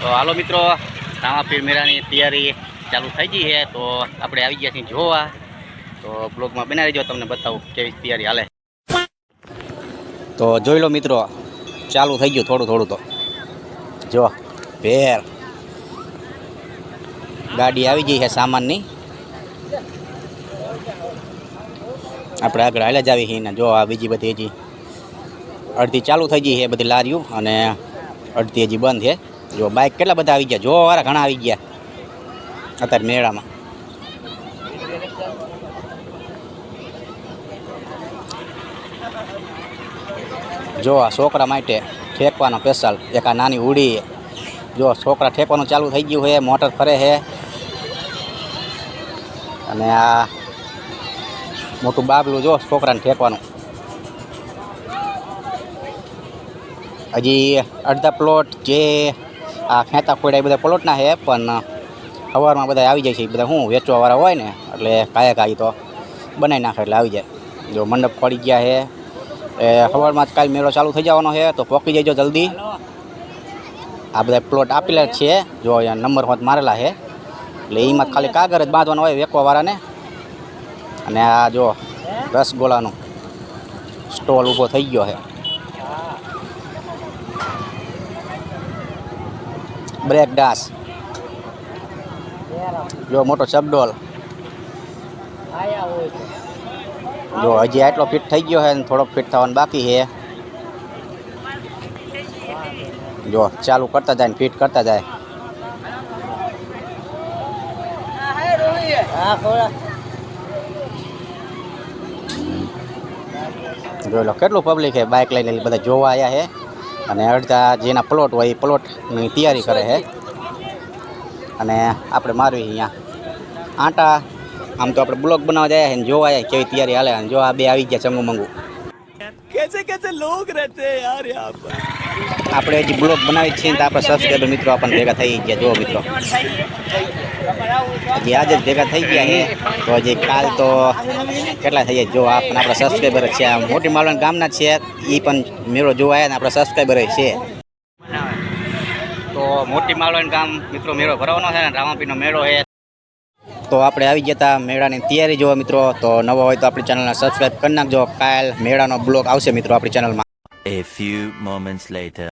તો હાલો મિત્રો, રામાપીર મેળાની તૈયારી ચાલુ થઈ ગઈ છે, તો આપણે આવી ગયા છીએ જોવા. તો બ્લોગમાં બનાવી જો તમને બતાવું કેવી તૈયારી હાલે. તો જોઈ લો મિત્રો, ચાલુ થઈ ગયું થોડું થોડું તો. જો, ભેર. ગાડી આવી ગઈ છે સામાનની. આપણે આગળ હાલે જ આવી છીએ ને જો, આ બીજી બધી હજી અડધી ચાલુ થઈ ગઈ છે બધી લારીઓ અને અડધી હજી બંધ છે. જો બાઇક કેટલા બધા આવી ગયા? જોવા વાળા ઘણા આવી ગયા અત્યારે મેળામાં. જો આ છોકરા માટે ઠેકવાનો સ્પેશિયલ એક આ નાની ઉડી જો છોકરા ઠેકવાનું ચાલુ થઈ ગયું છે, મોટર ફરે છે. અને આ મોટું બાબલું જો છોકરાને ઠેકવાનું. હજી અડધા પ્લોટ જે આ ખેંતા ખોડા એ બધા પ્લોટના છે, પણ સવારમાં બધા આવી જાય છે. એ બધા શું, વેચવાવાળા હોય ને, એટલે કાયા કાય તો બનાવી નાખે એટલે આવી જાય. જો મંડપ પડી ગયા છે, એ સવારમાં જ કાલ મેળો ચાલુ થઈ જવાનો છે, તો પહોંચી જજો જલ્દી. આ બધા પ્લોટ આપેલા જ છે. જો અહીંયા નંબર હોત મારેલા છે, એટલે એમાં ખાલી કાગળ જ બાંધવાનો હોય વેકવાવાળાને અને આ જો રસગોલાનો સ્ટોલ ઊભો થઈ ગયો છે. બ્રેક ડાન્સ જો, મોટો ચબડોલ જો, હજી આટલો ફિટ થઈ ગયો છે ને થોડોક ફિટ થવાનું બાકી છે. જો, ચાલુ કરતા જાય ને ફિટ કરતા જાય. જોઈ લો, કેટલું પબ્લિક છે? બાઇક લઈને બધા જોવા આવ્યા છે. અને અડધા જેના પ્લોટ હોય એ પ્લોટની તૈયારી કરે છે. અને આપણે મારવી અહીંયા. આટા, આમ તો આપણે બ્લોક બનાવવા જાય ને જોવા કેવી તૈયારી હાલે અને જો આ બે આવી ગયા ચંગુ મંગુ. कैसे कैसे लोग रहते हैं यार यहाँ पर આપણે હજી બ્લોક બનાવી જ છીએ ને તો આપણા સબસ્ક્રાઈબર મિત્રો આપણને ભેગા થઈ ગયા જો મિત્રો હજી આજે જ ભેગા થઈ ગયા છે તો હજી કાલ તો કેટલા થઈ જાય જો આ પણ આપણા સબસ્ક્રાઈબર જ છે આ મોટી માલવણ ગામના જ છે એ પણ મેળો જોવા આવ્યા ને આપણા સબસ્ક્રાઈબર છે તો મોટી માલવણ ગામ મિત્રો મેળો ભરવાનો છે ને રામાપીનો મેળો છે તો આપણે આવી ગયા હતા મેળાની તૈયારી જોવા મિત્રો. તો નવો હોય તો આપણી ચેનલને સબસ્ક્રાઈબ કરી નાખજો. કાલ મેળાનો બ્લોગ આવશે મિત્રો આપણી ચેનલમાં A few moments later.